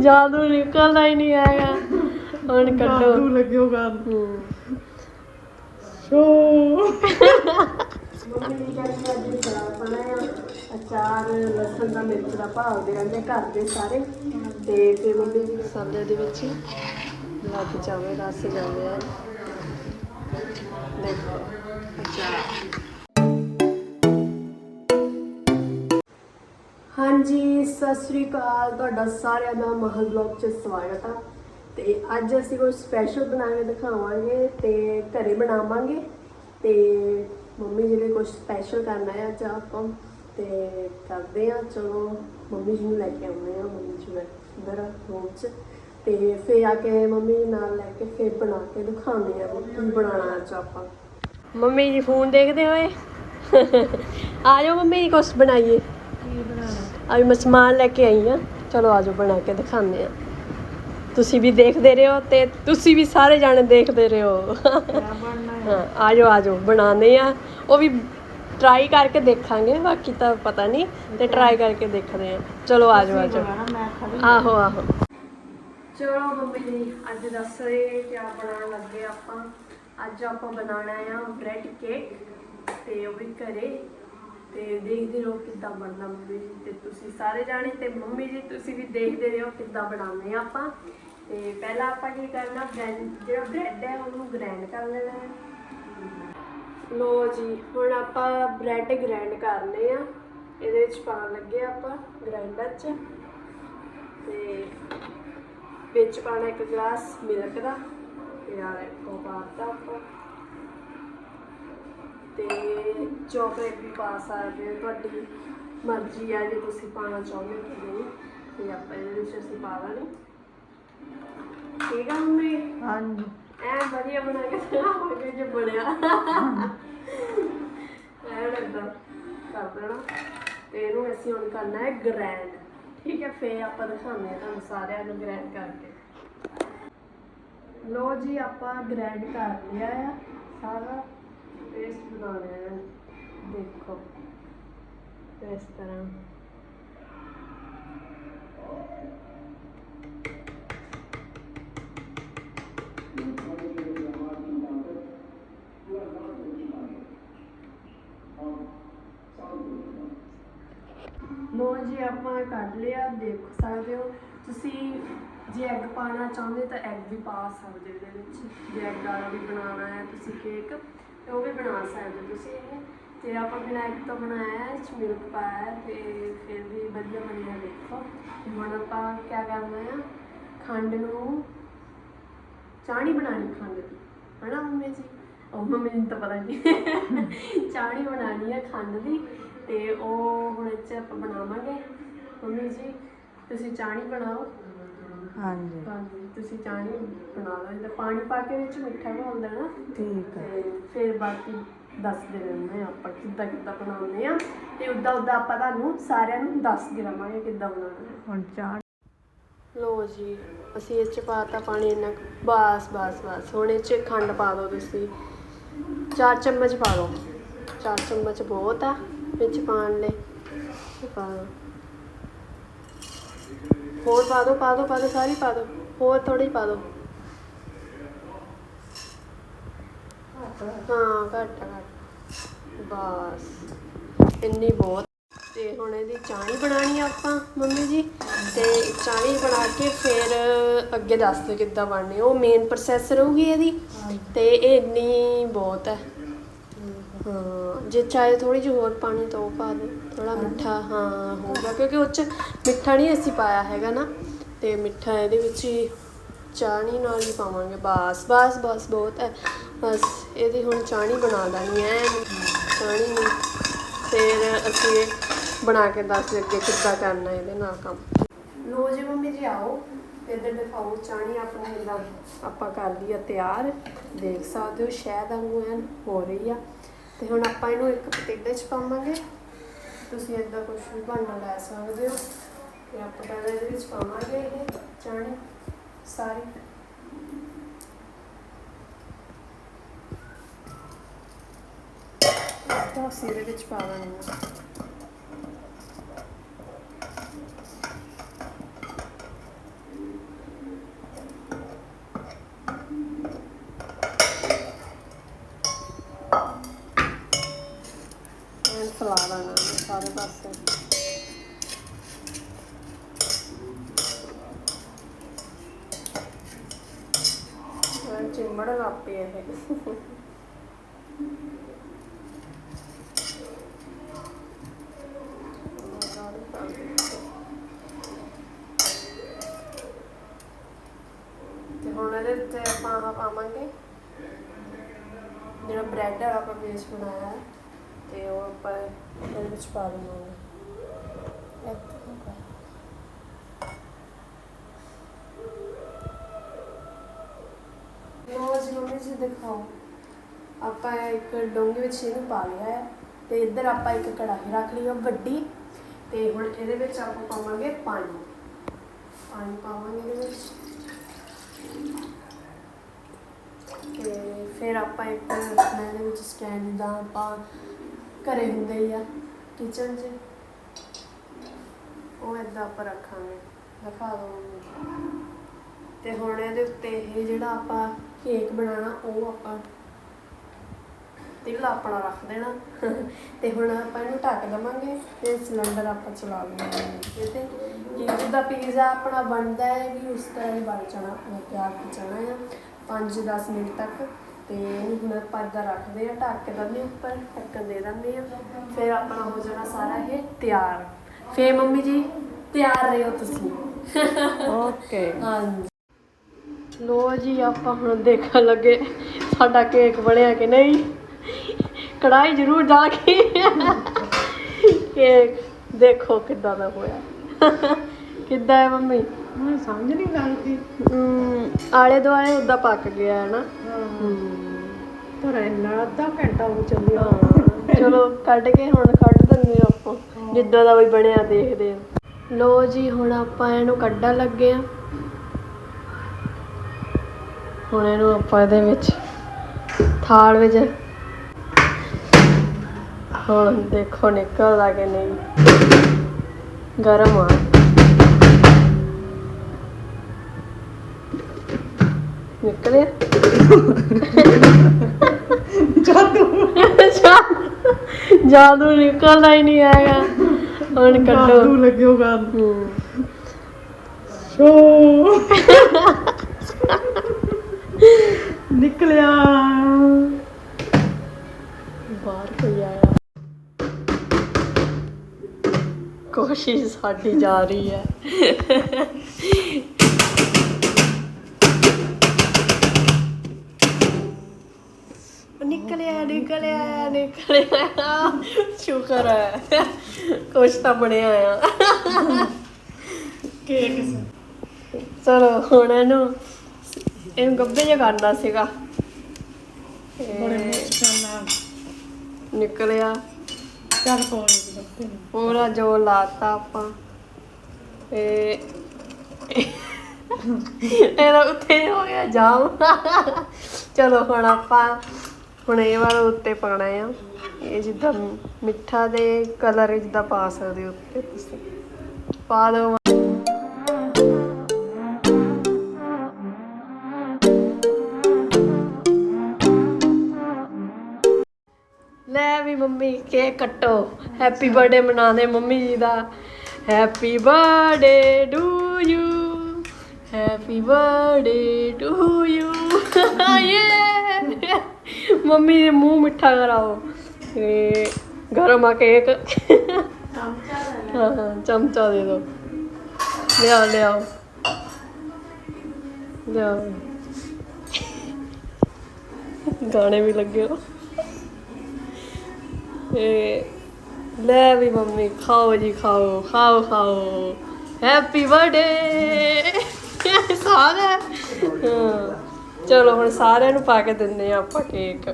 ਜਾਦੂ ਨਿਕਲਦਾ ਹੀ ਨਹੀਂ ਹੈਗਾ। ਹੁਣ ਕੱਢੋ। ਜਾਦੂ ਲੱਗਿਓ ਗੱਲ ਹੂੰ। ਸ਼ੋ। ਮੰਮੀ ਨੇ ਕਿਹਾ ਕਿ ਅੱਜ ਅਚਾਰ ਬਣਾਇਆ ਅਚਾਰ ਲਸਣ ਦਾ ਮਿਰਚ ਦਾ ਭਾਵ ਦੇ ਰਹਿੰਦੇ ਘਰ ਦੇ ਸਾਰੇ। ਤੇ ਫਿਰ ਮੰਮੀ ਜੀ ਮਸਾਲੇ ਦੇ ਵਿੱਚ ਲੱਗ ਜਾਵੇ ਰਸ ਜਾਵੇ। ਦੇਖੋ। ਅਚਾਰ ਹਾਂਜੀ, ਸਤਿ ਸ੍ਰੀ ਅਕਾਲ। ਤੁਹਾਡਾ ਸਾਰਿਆਂ ਦਾ ਮਹਲ ਬਲੌਗ 'ਚ ਸਵਾਗਤ ਆ। ਤੇ ਅੱਜ ਅਸੀਂ ਕੁਝ ਸਪੈਸ਼ਲ ਬਣਾ ਕੇ ਦਿਖਾਵਾਂਗੇ ਤੇ ਘਰੇ ਬਣਾਵਾਂਗੇ। ਤੇ ਮੰਮੀ ਜੀ ਨੇ ਕੁਝ ਸਪੈਸ਼ਲ ਕਰਨਾ ਹੈ ਅੱਜ ਆਪਾਂ। ਤੇ ਕਰਦੇ ਆ, ਚਲੋ, ਮੰਮੀ ਜੀ ਨੂੰ ਲੈ ਕੇ ਆਉਂਦੇ ਆ। ਮੰਮੀ ਜੀ ਮੈਂ ਅੰਦਰ ਰੂਮ 'ਚ। ਤੇ ਫਿਰ ਆ ਕੇ ਮੰਮੀ ਨਾਲ ਲੈ ਕੇ ਫਿਰ ਬਣਾ ਕੇ ਦਿਖਾਉਂਦੇ ਆ ਵੀ ਕੀ ਬਣਾਉਣਾ ਅੱਜ ਆਪਾਂ। ਮੰਮੀ ਜੀ ਫੋਨ ਦੇਖਦੇ ਹੋਏ। ਆ ਜਾਓ ਮੰਮੀ ਜੀ ਕੁਝ ਬਣਾਈਏ। ਅੱਜ ਮੈਂ ਸਮਾਨ ਲੈ ਕੇ ਆਈ ਹਾਂ। ਚਲੋ ਆਜੋ ਬਣਾ ਕੇ ਦਿਖਾਉਂਦੇ ਆ ਤੁਸੀਂ ਵੀ ਦੇਖਦੇ ਰਹੋ ਤੇ ਤੁਸੀਂ ਵੀ ਸਾਰੇ ਜਾਣੇ ਦੇਖਦੇ ਰਹੋ। ਹੈ ਆਜੋ ਆਜੋ ਬਣਾਉਂਦੇ ਆ ਉਹ ਵੀ ਟਰਾਈ ਕਰਕੇ ਦੇਖਾਂਗੇ ਬਾਕੀ ਤਾਂ ਪਤਾ ਨਹੀਂ ਤੇ ਟਰਾਈ ਕਰਕੇ ਦੇਖਦੇ ਆ ਚਲੋ ਆਜੋ ਆਜੋ। ਆਹੋ ਆਹੋ। ਚਲੋ ਮੰਮੀ ਜੀ ਅੱਜ ਦੱਸ ਰਹੇ ਕਿ ਬਣਾਉਣ ਲੱਗੇ ਆਪਾਂ। ਅੱਜ ਆਪਾਂ ਬਣਾਉਣਾ ਆ ਬ੍ਰੈਡ ਕੇਕ ਤੇ ਉਹ ਵੀ ਘਰੇ। ਤੇ ਦੇਖਦੇ ਰਹੋ ਕਿੱਦਾਂ ਬਣਦਾ ਮੰਮੀ ਜੀ, ਤੇ ਤੁਸੀਂ ਸਾਰੇ ਜਾਣੇ ਤੇ ਮੰਮੀ ਜੀ, ਤੁਸੀਂ ਵੀ ਦੇਖਦੇ ਰਹੋ ਕਿੱਦਾਂ ਬਣਾਉਂਦੇ ਆ ਆਪਾਂ। ਤੇ ਪਹਿਲਾਂ ਆਪਾਂ ਕੀ ਕਰਨਾ ਬ੍ਰੈਡ ਜਿਹੜਾ ਬ੍ਰੈਡ ਹੈ ਉਹਨੂੰ ਗ੍ਰਾਈਂਡ ਕਰ ਲੈਣਾ ਹੈ। ਲੋ ਜੀ, ਹੁਣ ਆਪਾਂ ਬ੍ਰੈਡ ਗ੍ਰਾਈਂਡ ਕਰਨੇ ਆ। ਇਹਦੇ ਵਿੱਚ ਪਾਉਣ ਲੱਗੇ ਆਪਾਂ ਗ੍ਰਾਈਂਡਰ 'ਚ। ਤੇ ਵਿੱਚ ਪਾਣਾ ਇੱਕ ਗਲਾਸ ਮਿਲਕ ਦਾ। ਤੇ ਆ ਕੋ ਪਾਤਾ ਆਪਾਂ। ਤੇ ਚਾਕਲੇਟ ਵੀ ਪਾ ਸਕਦੇ ਹੋ ਤੁਹਾਡੀ ਮਰਜ਼ੀ ਆ ਜੇ ਤੁਸੀਂ ਪਾਣਾ ਚਾਹੁੰਦੇ ਹੋ ਕਿ ਨਹੀਂ। ਤੇ ਆਪਾਂ ਇਹਦੇ ਵਿੱਚ ਅਸੀਂ ਪਾ ਦਾਂਗੇ ਠੀਕ ਆ ਮੰਮੀ? ਹਾਂਜੀ। ਐ ਵਧੀਆ ਬਣਾ ਕੇ ਦਿਖਾਵਾਂਗੇ ਜੇ ਬਣਿਆ। ਐ ਲੱਗਦਾ। ਕਰ ਦੇਣਾ ਤੇ ਇਹਨੂੰ ਅਸੀਂ ਹੁਣ ਕਰਨਾ ਹੈ ਗ੍ਰੈਂਡ ਠੀਕ ਹੈ ਫੇਰ ਆਪਾਂ ਦਿਖਾਉਂਦੇ ਹਾਂ ਤੁਹਾਨੂੰ ਸਾਰਿਆਂ ਨੂੰ ਗ੍ਰੈਂਡ ਕਰਕੇ। ਲੋ ਜੀ ਆਪਾਂ ਗ੍ਰੈਂਡ ਕਰ ਲਿਆ ਆ ਸਾਰਾ। ਪੇਸਟ ਬਣਾ ਹੈ। ਦੇਖੋ, ਇਸ ਤਰ੍ਹਾਂ। ਲੋ ਜੀ, ਆਪਾਂ ਕੱਢ ਲਿਆ, ਦੇਖ ਸਕਦੇ ਹੋ। ਤੁਸੀਂ ਜੇ ਐਗ ਪਾਣਾ ਚਾਹੁੰਦੇ ਤਾਂ ਐਗ ਵੀ ਪਾ ਸਕਦੇ ਹੋ ਇਹਦੇ ਵਿੱਚ। ਜੇ ਐਗ ਵਾਲਾ ਵੀ ਬਣਾਉਣਾ ਹੈ, ਤੁਸੀਂ ਕੇਕ ਤੇ ਉਹ ਵੀ ਬਣਾ ਸਕਦੇ ਤੁਸੀਂ ਇਹ। ਤੇ ਆਪਾਂ ਬਿਨਾਂ ਐਗ ਤੋਂ ਬਣਾਇਆ ਹੈ ਇਸ ਮਿਲਕ ਪਾਇਆ ਤੇ ਫਿਰ ਵੀ ਵਧੀਆ ਬਣਿਆ ਦੇਖੋ। ਹੁਣ ਆਪਾਂ ਕੀ ਕਰਨਾ ਹੈ ਖੰਡ ਨੂੰ ਚਾਣੀ ਬਣਾਣੀ ਖੰਡ ਦੀ ਹਨਾ ਮੰਮੀ ਜੀ? ਉਹ ਮੰਮੀ ਨੂੰ ਤਾਂ ਪਤਾ ਨਹੀਂ ਚਾਣੀ ਬਣਾਣੀ ਹੈ ਖੰਡ ਦੀ ਤੇ ਉਹ ਹੁਣ ਇੱਥੇ ਆਪਾਂ ਬਣਾਵਾਂਗੇ। ਮੰਮੀ ਜੀ ਤੁਸੀਂ ਚਾਣੀ ਬਣਾਓ। ਹਾਂਜੀ। ਹਾਂਜੀ। ਤੁਸੀਂ ਚਾਣੀ ਬਣਾ ਲਓ ਇਹਦਾ ਪਾਣੀ ਪਾ ਕੇ ਵਿੱਚ ਮਿੱਠਾ ਘੋਲ ਦੇਣਾ ਠੀਕ ਹੈ ਤੇ ਫਿਰ ਬਾਕੀ ਦੱਸਦੇ ਰਹਿੰਦੇ ਹਾਂ ਆਪਾਂ ਕਿੱਦਾਂ ਕਿੱਦਾਂ ਬਣਾਉਂਦੇ ਆ। ਤੇ ਉਦਾਂ ਉਦਾਂ ਆਪਾਂ ਤੁਹਾਨੂੰ ਸਾਰਿਆਂ ਨੂੰ ਦੱਸਦੇ ਰਵਾਂਗੇ ਕਿੱਦਾਂ ਬਣਾਉਣਾ ਹੈ। ਹੁਣ ਚਾਹ ਲੋ ਜੀ ਅਸੀਂ ਇਹ ਚ ਪਾਤਾ ਪਾਣੀ ਇੰਨਾ ਕੁ। ਬਸ ਬਸ ਬਸ। ਹੁਣ ਇਹ ਚ ਖੰਡ ਪਾ ਦਿਓ ਤੁਸੀਂ। ਚਾਰ ਚਮਚ ਪਾ ਦਿਓ ਚਾਰ ਚਮਚ ਬਹੁਤ ਆ ਵਿੱਚ ਪਾਣ ਲਈ। ਇਹ ਪਾ ਦਿਓ ਹੋਰ ਪਾ ਦਿਓ ਪਾ ਦਿਓ ਪਾ ਦਿਓ ਸਾਰੀ ਪਾ ਦਿਓ ਹੋਰ ਥੋੜੀ ਪਾ ਦਿਓ ਹਾਂ, ਘੱਟ ਘੱਟ। ਬਸ, ਇੰਨੀ ਬਹੁਤ। ਤੇ ਹੁਣ ਇਹਦੀ ਚਾਣੀ ਬਣਾਣੀ ਆਪਾਂ, ਮੰਮੀ ਜੀ। ਤੇ ਚਾਣੀ ਬਣਾ ਕੇ ਫਿਰ ਅੱਗੇ ਦੱਸ ਦਿਓ ਕਿੱਦਾਂ ਬਣਨੀ ਉਹ ਮੇਨ ਪ੍ਰੋਸੈਸ ਰਹੂਗੀ ਇਹਦੀ। ਤੇ ਇਹ ਇੰਨੀ ਬਹੁਤ ਹੈ। ਹਾਂ, ਜੇ ਚਾਹੇ ਥੋੜੀ ਜਿਹੀ ਹੋਰ ਪਾਣੀ ਤਾਂ ਉਹ ਪਾ ਦੇ ਥੋੜਾ ਮਿੱਠਾ, ਹਾਂ, ਹੋਊਗਾ। ਕਿਉਂਕਿ ਉਹ ਚ ਮਿੱਠਾ ਨਹੀਂ ਅਸੀਂ ਪਾਇਆ ਹੈਗਾ ਨਾ। ਤੇ ਮਿੱਠਾ ਇਹਦੇ ਵਿੱਚ ਹੀ ਚਾਣੀ ਨਾਲ ਹੀ ਪਾਵਾਂਗੇ। ਬਸ ਬਸ ਬਸ ਬਹੁਤ ਹੈ। ਬਸ ਇਹਦੀ ਹੁਣ ਚਾਣੀ ਬਣਾ ਦਾਂਗੇ, ਐ ਚਾਣੀ ਨੂੰ ਫਿਰ ਅਸੀਂ ਇਹ ਬਣਾ ਕੇ ਦੱਸ ਅੱਗੇ ਕਿੱਦਾਂ ਕਰਨਾ ਇਹਦੇ ਨਾਲ ਕੰਮ। ਲੋ ਜੀ ਮੰਮੀ ਜੀ ਆਓ। ਤੇ ਇੱਧਰ ਦਿਖਾਓ ਚਾਣੀ ਆਪਣੀ ਇਹਦਾ ਆਪਾਂ ਕਰ ਲਈ ਆ ਤਿਆਰ। ਦੇਖ ਸਕਦੇ ਹੋ, ਸ਼ਹਿਦ ਵਾਂਗੂ ਐਨ ਹੋ ਰਹੀ ਆ। ਤੇ ਹੁਣ ਆਪਾਂ ਇਹਨੂੰ ਇੱਕ ਪਤੀਲੇ 'ਚ ਪਾਵਾਂਗੇ। ਤੁਸੀਂ ਇਦਾਂ ਕੁਝ ਵੀ ਭਾਂਡਾ ਲੈ ਸਕਦੇ ਹੋ। ਤੇ ਆਪਾਂ ਪਹਿਲਾਂ ਇਹਦੇ ਵਿੱਚ ਪਾਵਾਂਗੇ ਇਹ ਚਣੇ ਸਾਰੇ। ਤਾਂ ਅਸੀਂ ਇਹਦੇ ਵਿੱਚ ਪਾਵਾਂਗੇ ਫਲਾ ਲਾਣਾ ਸਾਰੇ ਪਾਸੇ। ਪਾ ਹੁਣ ਇਹਦੇ ਉੱਤੇ ਆਪਾਂ ਆਹ ਪਾਵਾਂਗੇ। ਜਿਹੜਾ ਬ੍ਰੈਡ ਆ ਆਪਾਂ ਬੇਸ ਬਣਾਇਆ ਤੇ ਉਹ ਆਪਾਂ ਇਹਦੇ ਵਿੱਚ ਪਾ ਦੇਵਾਂਗੇ। ਇੱਥੇ ਕਰ ਦਿਖਾਓ। ਆਪਾਂ ਇੱਕ ਡੋਂਗੇ ਵਿੱਚ ਇਹਨੂੰ ਪਾ ਲਿਆ ਹੈ ਤੇ ਇੱਧਰ ਆਪਾਂ ਇੱਕ ਕੜਾਹੀ ਰੱਖ ਲਈ ਆ ਵੱਡੀ। ਤੇ ਹੁਣ ਇਹਦੇ ਵਿੱਚ ਆਪਾਂ ਪਾਵਾਂਗੇ ਪਾਣੀ। ਪਾਣੀ ਪਾਵਾਂਗੇ ਇਹਦੇ ਵਿੱਚ। ਤੇ ਫਿਰ ਆਪਾਂ ਇੱਕ ਰੱਖਣਾ ਇਹਦੇ ਵਿੱਚ ਸਟੈਂਡ ਦਾ ਆਪਾਂ ਘਰੇ ਹੁੰਦੇ ਹੀ ਆ ਕਿਚਨ 'ਚ। ਉਹ ਏਦਾਂ ਆਪਾਂ ਰੱਖਾਂਗੇ। ਦਿਖਾ ਦੋ ਤੇ ਹੁਣ ਇਹਦੇ ਉੱਤੇ ਇਹ ਜਿਹੜਾ ਆਪਾਂ ਕੇਕ ਬਣਾਉਣਾ ਉਹ ਆਪਾਂ ਤਿਲ ਆਪਣਾ ਰੱਖ ਦੇਣਾ। ਤੇ ਹੁਣ ਆਪਾਂ ਇਹਨੂੰ ਢੱਕ ਦਵਾਂਗੇ ਤੇ ਸਿਲੰਡਰ ਆਪਾਂ ਚਲਾ ਲਵਾਂਗੇ ਤੇ ਕਿ ਜਿੱਦਾਂ ਪੀਜ਼ਾ ਆਪਣਾ ਬਣਦਾ ਹੈ ਵੀ ਉਸ ਤਰ੍ਹਾਂ ਹੀ ਬਣ ਜਾਣਾ ਤਿਆਰ ਹੋ ਜਾਣਾ ਹੈ 5-10 ਮਿੰਟ ਤੱਕ। ਤੇ ਹੁਣ ਆਪਾਂ ਏਦਾਂ ਰੱਖਦੇ ਆ ਢੱਕ ਦਿੰਦੇ ਉੱਪਰ ਢੱਕਣ ਦੇ ਦਿੰਦੇ ਆ ਫਿਰ ਆਪਣਾ ਹੋ ਜਾਣਾ ਸਾਰਾ ਇਹ ਤਿਆਰ। ਫੇ ਮੰਮੀ ਜੀ ਤਿਆਰ ਰਹੋ ਤੁਸੀਂ। ਓਕੇ। ਹਾਂਜੀ। ਲੋ ਜੀ ਆਪਾਂ ਹੁਣ ਦੇਖਣ ਲੱਗੇ ਸਾਡਾ ਕੇਕ ਬਣਿਆ ਕਿ ਨਹੀਂ। ਕੜਾਈ ਜ਼ਰੂਰ ਜਾ ਕੇ। ਕੇਕ ਦੇਖੋ ਕਿੱਦਾਂ ਦਾ ਹੋਇਆ। ਕਿੱਦਾਂ ਹੈ ਮੰਮੀ? ਮੈਂ ਸਮਝ ਨਹੀਂ ਲੱਗਦੀ ਆਲੇ ਦੁਆਲੇ ਉਦਾਂ ਪੱਕ ਗਿਆ ਹੈ ਨਾ। ਪਰ ਇੰਨਾ ਅੱਧਾ ਘੰਟਾ ਹੋ ਚੱਲਿਆ। ਚਲੋ ਕੱਢ ਕੇ ਹੁਣ ਕੱਢ ਦਿੰਦੇ ਆਪਾਂ। ਜਿੱਦਾਂ ਦਾ ਵੀ ਬਣਿਆ ਦੇਖਦੇ ਆ ਲੋ ਜੀ ਹੁਣ ਆਪਾਂ ਇਹਨੂੰ ਕੱਢਣ ਲੱਗੇ ਆ ਹੁਣ ਇਹਨੂੰ ਆਪਾਂ ਇਹਦੇ ਵਿੱਚ ਥਾਲ ਵਿੱਚ ਹੁਣ ਦੇਖੋ ਨਿਕਲਦਾ ਕਿ ਨਹੀਂ। ਗਰਮ ਆ। ਨਿਕਲਿਆ? ਜਾਦੂ। ਜਾਦੂ ਨਿਕਲਦਾ ਹੀ ਨਹੀਂ ਆਏਗਾ ਹੁਣ ਕੱਢੋ। ਜਾਦੂ ਲੱਗਿਓਗਾ ਸ਼ੋ। ਕੋਸ਼ਿਸ਼ ਸਾਡੀ ਜਾ ਰਹੀ ਹੈ। ਨਿਕਲਿਆ ਨਿਕਲਿਆ ਨਿਕਲਿਆ। ਸ਼ੁਕਰ ਹੈ। ਕੁਛ ਤਾਂ ਬਣਿਆ ਆ। ਕੇਕ। ਚਲੋ ਹੁਣ ਇਹਨੂੰ ਇਹਨੂੰ ਗੱਬੇ ਜਿਹਾ ਕਰਨਾ ਸੀਗਾ। ਬੜੇ ਮੁਸ਼ਕਲ ਨਾਲ। ਨਿਕਲਿਆ। ਚੱਲ ਕੋਈ ਪੂਰਾ ਜੋ ਲਾਤਾ ਆਪਾਂ। ਤੇ ਇਹਦਾ ਉੱਤੇ ਹੋ ਗਿਆ ਜਾਮ। ਚਲੋ ਹੁਣ ਆਪਾਂ ਹੁਣ ਇਹ ਵਾਲਾ ਉੱਤੇ ਪਾਣਾ ਆ। ਇਹ ਜਿੱਦਾਂ ਮਿੱਠਾ ਦੇ ਕਲਰ ਜਿੱਦਾਂ ਪਾ ਸਕਦੇ ਹੋ ਉੱਤੇ ਤੁਸੀਂ। ਪਾ ਦਿਓ। ਵੀ ਮੰਮੀ ਕੇਕ ਕੱਟੋ। ਹੈਪੀ ਬਰਥਡੇ ਮਨਾਉਂਦੇ mummy ji the. Happy birthday to you happy birthday to you ਯੇ ਮੰਮੀ ਦੇ ਮੂੰਹ ਮਿੱਠਾ ਕਰਾਓ। ਤੇ ਗਰਮ ਆ ਕੇਕ। ਹਾਂ, ਚਮਚਾ ਦੇ ਦਿਓ ਲਿਆਓ ਲਿਆਓ। ਲਿਆਓ। ਗਾਣੇ ਵੀ ਲੱਗੇ ਹੋ। ਇਹ ਲੈ ਵੀ ਮੰਮੀ ਖਾਓ ਜੀ ਖਾਓ ਖਾਓ ਖਾਓ। ਹੈਪੀ ਬਰਥਡੇ ਸਾਰੇ ਹਾਂ। ਚਲੋ ਹੁਣ ਸਾਰਿਆਂ ਨੂੰ ਪਾ ਕੇ ਦਿੰਦੇ ਆ ਆਪਾਂ ਕੇਕ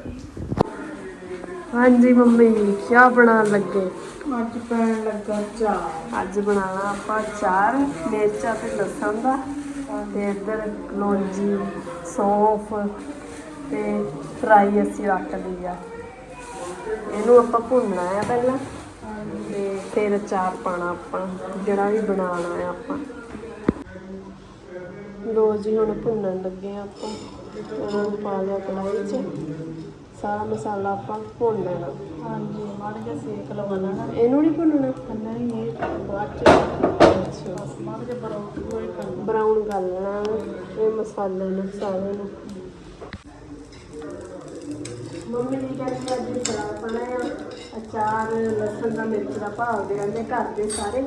ਹਾਂਜੀ ਮੰਮੀ ਕੀ ਬਣਾਉਣ ਲੱਗੇ? ਅੱਜ ਪੈਣ ਲੱਗਾ ਚਾਹ। ਅੱਜ ਬਣਾਉਣਾ ਆਪਾਂ ਚਾਰ ਮਿਰਚਾਂ ਤੇ ਲਸਣ ਦਾ ਤੇ ਇੱਧਰ ਕਲੌਂਜੀ ਸੌਂਫ ਤੇ ਫਰਾਈ ਅਸੀਂ ਰੱਖ ਲਈ ਆ। ਇਹਨੂੰ ਆਪਾਂ ਭੁੰਨਣਾ ਆ ਪਹਿਲਾਂ ਤੇ ਫਿਰ ਅਚਾਰ ਪਾਣਾ ਆਪਾਂ ਜਿਹੜਾ ਵੀ ਬਣਾਉਣਾ ਆ ਆਪਾਂ। ਲੋ ਜੀ ਹੁਣ ਭੁੰਨਣ ਲੱਗੇ ਆ ਆਪਾਂ। ਉਹਨਾਂ ਨੂੰ ਪਾ ਲਿਆ ਕੜਾਹੀ 'ਚ। ਸਾਰਾ ਮਸਾਲਾ ਆਪਾਂ ਭੁੰਨ ਲੈਣਾ। ਹਾਂਜੀ ਮਾੜਾ ਜਿਹਾ ਸੇਕ ਨਾ। ਇਹਨੂੰ ਨਹੀਂ ਭੁੰਨਣਾ? ਨਹੀਂ ਇਹ ਬਾਅਦ ਚ। ਅੱਛਾ। ਮਾੜਾ ਜਿਹਾ ਬਰਾਊਨ ਕਰ ਲੈਣਾ। ਇਹ ਮਸਾਲੇ ਨੂੰ ਸਾਰੇ ਨੂੰ। ਮੰਮੀ ਜੀ ਕਹਿੰਦੇ ਅੱਜ ਅਚਾਰ ਪਾਣਾ ਆ ਅਚਾਰ ਲਸਣ ਦਾ ਮਿਰਚ ਦਾ ਭਾਵ ਦੇ ਕਹਿੰਦੇ ਘਰ ਦੇ ਸਾਰੇ।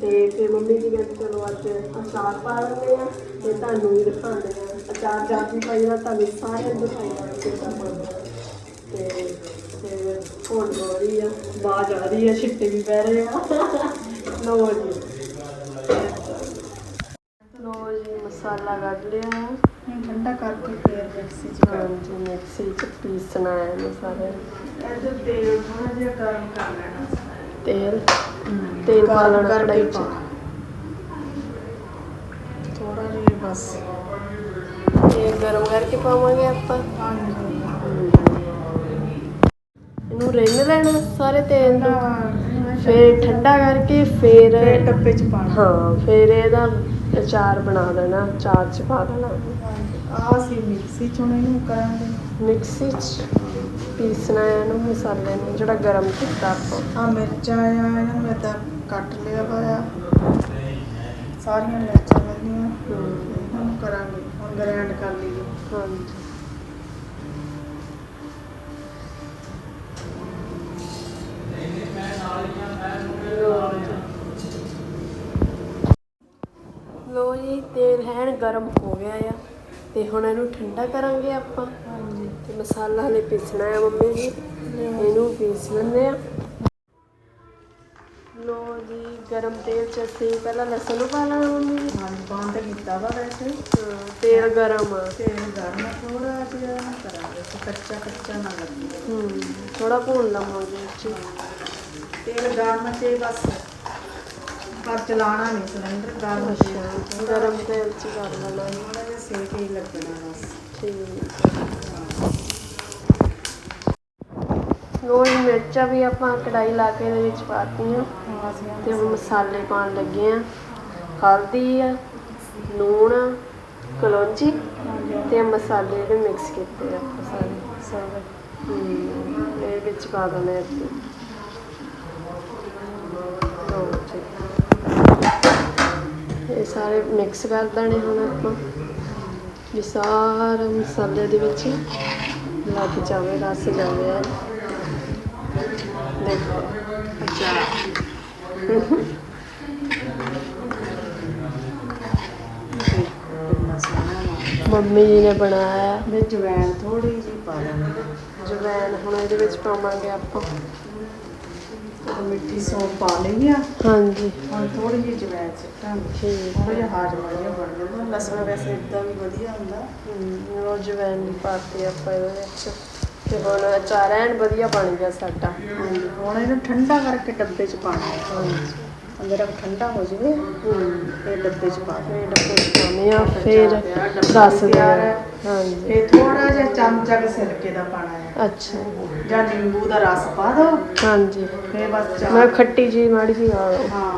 ਤੇ ਫਿਰ ਮੰਮੀ ਜੀ ਕਹਿੰਦੇ ਚਲੋ ਅੱਜ ਅਚਾਰ ਪਾ ਲੈਂਦੇ ਆ ਤੇ ਤੁਹਾਨੂੰ ਵੀ ਦਿਖਾਉਂਦੇ ਆ। ਅਚਾਰ ਜਾਤੀ ਪਾਈ ਦਾ ਤੁਹਾਨੂੰ ਸਾਰਿਆਂ ਨੂੰ ਦਿਖਾਉਂਦਾ ਕਿੱਦਾਂ ਆ। ਤੇ ਤੇ ਹੁਣ ਹੋ ਰਹੀ ਆ। ਬਾਜ ਆ ਰਹੀ ਆ ਛਿੱਟੇ ਵੀ ਪੈ ਰਹੇ ਆ। ਲੋ ਜੀ ਲੋ ਜੀ ਮਸਾਲਾ ਕੱਢ ਲਿਆ। ਹੁਣ ਠੰਡਾ ਕਰਕੇ ਫੇਰ ਮਿਕਸੀ ਚ ਕਰ ਹਾਂਜੀ ਮਿਕਸੀ ਚ ਪੀਸਣਾ ਹੈ ਮਸਾਲੇ ਇਹਦੇ ਤੇਲ ਥੋੜਾ ਜਿਹਾ ਗਰਮ ਕਰ ਲੈਣਾ। ਤੇਲ? ਤੇਲ ਪਾ ਲੈਣਾ ਕੜਾਈ ਚ। ਥੋੜਾ ਜਿਹਾ ਬਸ। ਤੇ ਗਰਮ ਕਰਕੇ ਪਾਵਾਂਗੇ ਆਪਾਂ। ਹਾਂਜੀ। ਇਹਨੂੰ ਰਿੰਨ ਲੈਣਾ ਸਾਰੇ ਤੇਲ ਨੂੰ? ਫਿਰ ਠੰਡਾ ਕਰਕੇ ਫਿਰ ਫੇਰ ਡੱਬੇ ਚ ਪਾਣਾ ਹਾਂ ਫਿਰ ਇਹਦਾ ਅਚਾਰ ਬਣਾ ਦੇਣਾ ਅਚਾਰ ਚ ਪਾ ਦੇਣਾ। ਆ ਸੀ ਮਿਕਸੀ ਚ ਹੁਣ ਇਹਨੂੰ ਕਰਾਂਗੇ ਮਿਕਸੀ ਚ ਪੀਸਣਾ ਹੈ ਇਹਨੂੰ ਮਸਾਲੇ ਨੂੰ ਜਿਹੜਾ ਗਰਮ ਕੀਤਾ ਆਪਾਂ। ਆ ਮਿਰਚਾਂ ਆ ਇਹਨਾਂ ਨੂੰ ਏਦਾਂ ਕੱਟ ਲਿਆ ਹੋਇਆ ਸਾਰੀਆਂ ਮਿਰਚਾਂ ਵਾਲੀਆਂ ਹਮ, ਇਹਨਾਂ ਕਰਾਂਗੇ ਹੁਣ ਗ੍ਰਾਈਂਡ ਕਰ ਲਈਏ। ਹਾਂਜੀ ਲੋ ਜੀ ਤੇਲ ਹੈਨ ਗਰਮ ਹੋ ਗਿਆ ਆ। ਤੇ ਹੁਣ ਇਹਨੂੰ ਠੰਡਾ ਕਰਾਂਗੇ ਆਪਾਂ। ਹਾਂਜੀ। ਤੇ ਮਸਾਲਾ ਹਲੇ ਪੀਸਣਾ ਹੈ ਮੰਮੀ ਜੀ। ਇਹਨੂੰ ਪੀਸ ਲੈਂਦੇ ਆ। ਲੋ ਜੀ ਗਰਮ ਤੇਲ ਚ ਅਸੀਂ ਪਹਿਲਾਂ ਲਸਣ ਪਾ ਲੈਣਾ ਮੰਮੀ ਜੀ। ਹਾਂਜੀ ਬੰਦ ਕੀਤਾ ਵਾ ਵੈਸੇ। ਤੇਲ ਗਰਮ ਆ। ਤੇਲ ਗਰਮ ਆ, ਥੋੜਾ ਜਿਹਾ ਨਾ ਕਰਾਂਗੇ ਤੇ ਕੱਚਾ ਕੱਚਾ ਨਾ ਲੱਗੇ ਹੂੰ ਥੋੜਾ ਭੁੰਨ ਲਵਾਂਗੇ ਜੀ ਤੇਲ ਗਰਮ ਤੇ ਬਸ। ਪਰ ਚਲਾਣਾ ਨਹੀਂ ਸਿਲੰਡਰ ਗਰਮ ਅੱਛਾ ਗਰਮ ਤੇਲ ਚ ਕਰ ਲੈਣਾ। ਥੋੜਾ ਜਿਹਾ ਸੇਕ ਹੀ ਲੱਗਣਾ ਬਸ। ਠੀਕ। ਲੋਈ ਮਿਰਚਾਂ ਵੀ ਆਪਾਂ ਕੜਾਈ ਲਾ ਕੇ ਇਹਦੇ ਵਿੱਚ ਪਾਤੀਆਂ। ਤੇ ਹੁਣ ਮਸਾਲੇ ਪਾਉਣ ਲੱਗੇ ਆ ਹਲਦੀ ਆ ਲੂਣ ਆ, ਕਲੌਂਜੀ ਤੇ ਮਸਾਲੇ ਜਿਹੜੇ ਮਿਕਸ ਕੀਤੇ ਆ। ਆਪਾਂ ਸਾਰੇ। ਸਾਰੇ ਹੂੰ ਇਹ ਵਿੱਚ ਪਾ ਦੇਣਾ ਹੈ ਸਾਰੇ ਮਿਕਸ ਕਰ ਦੇਣੇ ਹੁਣ ਆਪਾਂ। ਵੀ ਸਾਰਾ ਮਸਾਲੇ ਦੇ ਵਿੱਚ ਲੱਗ ਜਾਵੇ ਰਸ ਜਾਵੇ। ਐਨ। ਦੇਖੋ ਅੱਛਾ। ਮੰਮੀ ਜੀ ਨੇ ਬਣਾਇਆ। ਵਿੱਚ ਜਵੈਣ ਥੋੜੀ ਜਿਹੀ ਪਾ ਲੈਣੀ ਜਵੈਨ ਹੁਣ ਇਹਦੇ ਵਿੱਚ ਪਾਵਾਂਗੇ ਆਪਾਂ। ਤੇ ਮਿੱਠੀ ਸੌਂਫ ਪਾ ਲਈ ਆ ਹਾਂਜੀ। ਹੁਣ ਥੋੜੀ ਜਿਹੀ ਜਵੈਣ ਸਿੱਟਾਂਗੇ ਠੀਕ ਥੋੜਾ ਜਿਹਾ ਹਾਜ਼ਮਾ ਜਿਹਾ ਬਣ ਜਾਂਦਾ ਲਸਣ ਵੈਸੇ ਇਦਾਂ ਵੀ ਵਧੀਆ ਹੁੰਦਾ। ਹਮ, ਉਹ ਜਵੈਨ ਵੀ ਪਾਤੀ ਆਪਾਂ ਇਹਦੇ ਵਿੱਚ। ਤੇ ਹੁਣ ਅਚਾਰ ਐਨ ਵਧੀਆ ਬਣ ਗਿਆ ਸਾਡਾ। ਹਾਂਜੀ ਹੁਣ ਇਹਨੂੰ ਠੰਡਾ ਕਰਕੇ ਡੱਬੇ 'ਚ ਪਾਣਾ ਹੈ। ਅੰਦਰ ਠੰਡਾ ਹੋ ਜਾਵੇ ਹੂੰ। ਫਿਰ ਡੱਬੇ 'ਚ ਪਾ ਦੇ ਫੇਰ ਡੱਬੇ ਚ ਪਾਉਂਦੇ ਆ ਫਿਰ ਦੱਸ। ਹਾਂਜੀ। ਥੋੜਾ ਜਿਹਾ ਚਮਚਾ ਕੁ ਸਿਰਕੇ ਦਾ ਪਾਣਾ ਹੈ। ਅੱਛਾ। ਜਾਂ ਨਿੰਬੂ ਦਾ ਰਸ ਪਾ ਦਿਓ। ਹਾਂਜੀ। ਫਿਰ ਬਸ ਚਾਹ। ਮੈਂ ਖੱਟੀ ਜੀ ਮਾੜੀ ਜੀ ਆ ਹਾਂ।